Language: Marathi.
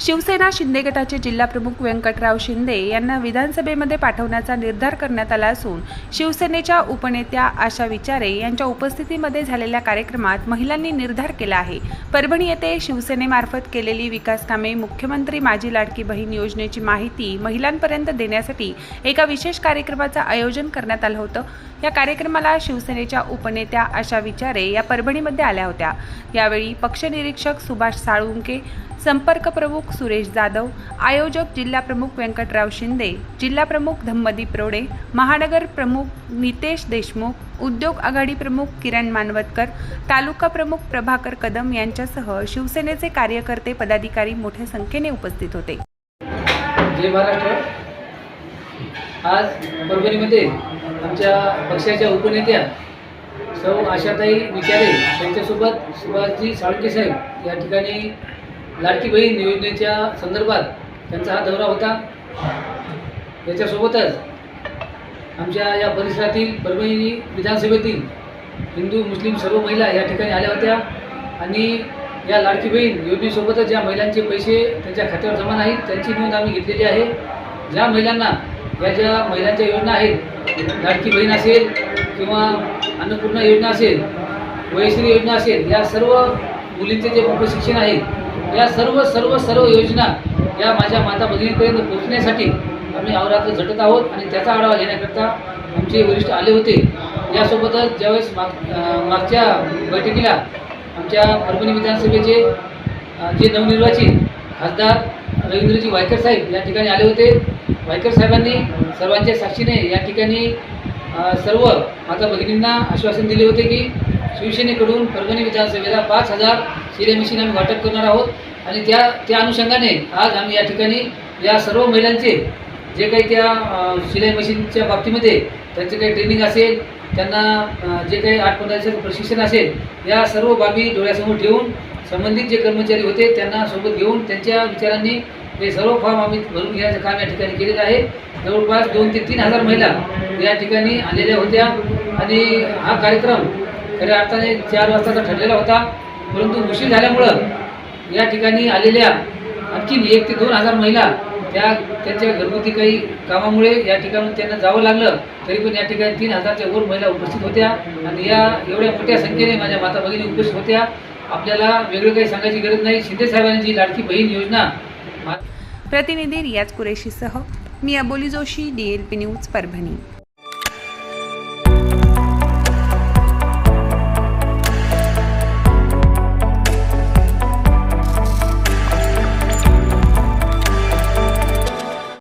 शिवसेना शिंदे गटाचे जिल्हाप्रमुख व्यंकटराव शिंदे यांना विधानसभेमध्ये पाठवण्याचा निर्धार करण्यात आला असून शिवसेनेच्या उपनेत्या आशा विचारे यांच्या उपस्थितीमध्ये झालेल्या कार्यक्रमात महिलांनी निर्धार केला आहे. परभणी येथे शिवसेनेमार्फत केलेली विकास कामे मुख्यमंत्री माझी लाडकी बहीण योजनेची माहिती महिलांपर्यंत देण्यासाठी एका विशेष कार्यक्रमाचं आयोजन करण्यात आलं होतं. या कार्यक्रमाला शिवसेनेच्या उपनेत्या आशा विचारे या परभणीमध्ये आल्या होत्या. यावेळी पक्षनिरीक्षक सुभाष साळुंके संपर्क प्रमुख सुरेश जाधव आयोजक जिल्हाप्रमुख व्यंकटराव शिंदे जिल्हाप्रमुख धम्मदीप रोडे महानगर प्रमुख नितेश देशमुख उद्योग आघाडी प्रमुख किरण मानवतकर तालुका प्रमुख प्रभाकर कदम यांच्यासह शिवसेनेचे कार्यकर्ते पदाधिकारी मोठ्या संख्येने उपस्थित होते. जय महाराष्ट्र. आज परभणीमध्ये आमच्या पक्षाच्या उपनेत्या सौ आशाताई विचारे यांच्यासोबत सुभाषजी साळके साहेब या ठिकाणी लाडकी बहीण योजनेच्या संदर्भात त्यांचा हा दौरा होता. याच्यासोबतच आमच्या या परिसरातील परभणी विधानसभेतील हिंदू मुस्लिम सर्व महिला या ठिकाणी आल्या होत्या आणि या लाडकी बहीण योजनेसोबतच ज्या महिलांचे पैसे त्यांच्या खात्यावर जमा नाहीत त्यांची नोंद आम्ही घेतलेली आहे. ज्या महिलांना या ज्या महिलांच्या योजना आहेत लाडकी बहीण असेल किंवा अन्नपूर्णा योजना असेल वयश्री योजना असेल या सर्व मुलींचे जे मुख्य शिक्षण आहे या सर्व सर्व सर्व योजना या माझ्या माता भगिनीपर्यंत पोहोचण्यासाठी आम्ही अवरात्र झटत आहोत आणि त्याचा आढावा घेण्याकरता आमचे वरिष्ठ आले होते. यासोबतच ज्यावेळेस माग मागच्या बैठकीला आमच्या परभणी विधानसभेचे जे नवनिर्वाचित खासदार रवींद्रजी वायकर साहेब या ठिकाणी आले होते. वायकर साहेबांनी सर्वांच्या साक्षीने या ठिकाणी सर्व माता भगिनींना आश्वासन दिले होते की शिवसेनेकडून परभणी विधानसभेला पाच हजार शिले मशीन आम्ही वाटप करणार आहोत. आणि त्या त्या अनुषंगाने आज आम्ही या ठिकाणी या सर्व महिलांचे जे काही त्या शिलाई मशीनच्या बाबतीमध्ये त्यांचे काही ट्रेनिंग असेल त्यांना जे काही आठ पंधराचे प्रशिक्षण असेल या सर्व बाबी डोळ्यासमोर ठेवून संबंधित जे कर्मचारी होते त्यांना सोबत घेऊन त्यांच्या विचारांनी हे सर्व फॉर्म आम्ही भरून घेण्याचं काम या ठिकाणी केलेलं आहे. जवळपास दोन ते तीन हजार महिला या ठिकाणी आलेल्या होत्या. आणि हा कार्यक्रम खऱ्या अर्थाने चार वाजताचा ठरलेला होता परंतु उशीर झाल्यामुळं या ठिकाणी आलेल्या आणखीन एक ते दोन हजार महिला त्या त्यांच्या घरगुती काही कामामुळे या ठिकाणून त्यांना जावं लागलं तरी पण या ठिकाणी तीन हजारच्या वर महिला उपस्थित होत्या आणि या एवढ्या मोठ्या संख्येने माझ्या माता भगिनी उपस्थित होत्या. आपल्याला वेगळं काही सांगायची गरज नाही. शिंदे साहेबांनी जी लाडकी बहीण योजना प्रतिनिधी रियाज कुरेशीसह मी Aboli Joshi D L P news Parbhani.